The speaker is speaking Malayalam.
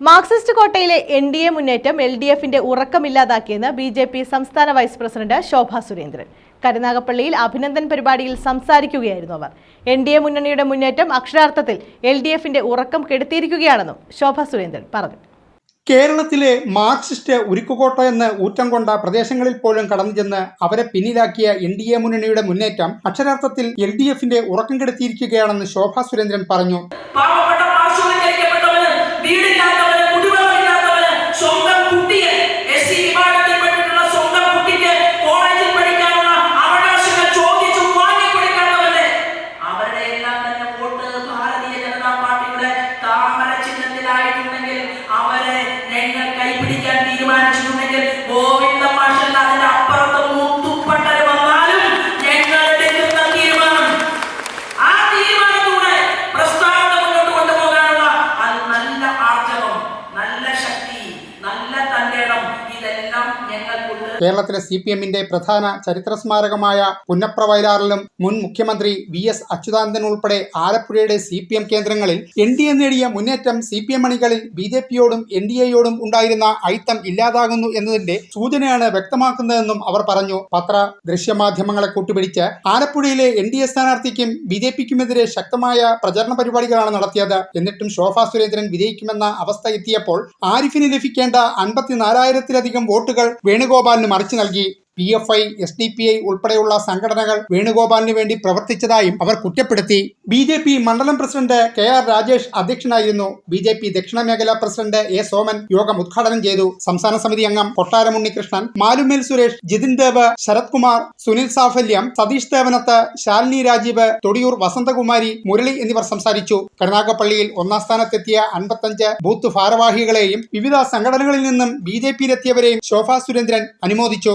മാർക്സിസ്റ്റ് കോട്ടയിലെ എൻ ഡി എ മുന്നേറ്റം എൽ ഡി എഫിന്റെ ഉറക്കമില്ലാതാക്കിയെന്ന് ബി ജെ പി സംസ്ഥാന വൈസ് പ്രസിഡന്റ് ശോഭ സുരേന്ദ്രൻ. കരുനാഗപ്പള്ളിയിൽ അഭിനന്ദൻ പരിപാടിയിൽ സംസാരിക്കുകയായിരുന്നു അവർ. എൻ ഡി എ മുന്നണിയുടെ മുന്നേറ്റം അക്ഷരാർത്ഥത്തിൽ എൽ ഡി എഫിന്റെ ഉറക്കം കെടുത്തിയിരിക്കുകയാണെന്നും ശോഭ സുരേന്ദ്രൻ പറഞ്ഞു. കേരളത്തിലെ മാർക്സിസ്റ്റ് ഉരുക്കുകോട്ട എന്ന് ഊറ്റം കൊണ്ട പ്രദേശങ്ങളിൽ പോലും കടന്നു ചെന്ന് അവരെ പിന്നിലാക്കിയ എൻ ഡി എ മുന്നണിയുടെ മുന്നേറ്റം അക്ഷരാർത്ഥത്തിൽ എൽ ഡി എഫിന്റെ ഉറക്കം കെടുത്തിയിരിക്കുകയാണെന്ന് ശോഭാ സുരേന്ദ്രൻ പറഞ്ഞു. Para കേരളത്തിലെ സി പി എമ്മിന്റെ പ്രധാന ചരിത്ര സ്മാരകമായ പുന്നപ്ര വയലാറിലും മുൻ മുഖ്യമന്ത്രി വി എസ് അച്യുതാനന്ദൻ ഉൾപ്പെടെ ആലപ്പുഴയുടെ സി പി എം കേന്ദ്രങ്ങളിൽ എൻ ഡി എ നേടിയ മുന്നേറ്റം സി പി എം അണികളിൽ ബി ജെ പിയോടും എൻ ഡി എയോടും ഉണ്ടായിരുന്ന ഐത്തം ഇല്ലാതാകുന്നു എന്നതിന്റെ സൂചനയാണ് വ്യക്തമാക്കുന്നതെന്നും അവർ പറഞ്ഞു. പത്ര ദൃശ്യമാധ്യമങ്ങളെ കൂട്ടുപിടിച്ച് ആലപ്പുഴയിലെ എൻ ഡി എ സ്ഥാനാർത്ഥിക്കും ബി ജെ പിക്കുമെതിരെ ശക്തമായ പ്രചരണ പരിപാടികളാണ് നടത്തിയത്. എന്നിട്ടും ശോഭാ സുരേന്ദ്രൻ വിജയിക്കുമെന്ന അവസ്ഥ എത്തിയപ്പോൾ ആരിഫിന് ലഭിക്കേണ്ട അൻപത്തിനാലായിരത്തിലധികം വോട്ടുകൾ വേണുഗോപാലിന് മറിച്ച് നൽകി P F I S D P I ഉൾപ്പെടെയുള്ള സംഘടനകൾ വേണുഗോപാലിന് വേണ്ടി പ്രവർത്തിച്ചതായും അവർ കുറ്റപ്പെടുത്തി. ബി ജെ പി മണ്ഡലം പ്രസിഡന്റ് കെ ആർ രാജേഷ് അധ്യക്ഷനായിരുന്നു. ബി ജെ പി ദക്ഷിണ മേഖലാ പ്രസിഡന്റ് എ സോമൻ യോഗം ഉദ്ഘാടനം ചെയ്തു. സംസ്ഥാന സമിതി അംഗം കൊട്ടാരം ഉണ്ണികൃഷ്ണൻ മാലുമേൽ സുരേഷ് ജിതിൻ ദേവ് ശരത് കുമാർ സുനിൽ സാഫല്യം സതീഷ് ദേവനത്ത് ശാലിനി രാജീവ് തൊടിയൂർ വസന്തകുമാരി മുരളി എന്നിവർ സംസാരിച്ചു. കരുനാഗപ്പള്ളിയിൽ ഒന്നാം സ്ഥാനത്തെത്തിയ അൻപത്തഞ്ച് ബൂത്ത് ഭാരവാഹികളെയും വിവിധ സംഘടനകളിൽ നിന്നും ബി ജെ പിയിലെത്തിയവരെയും ശോഭാ സുരേന്ദ്രൻ അനുമോദിച്ചു.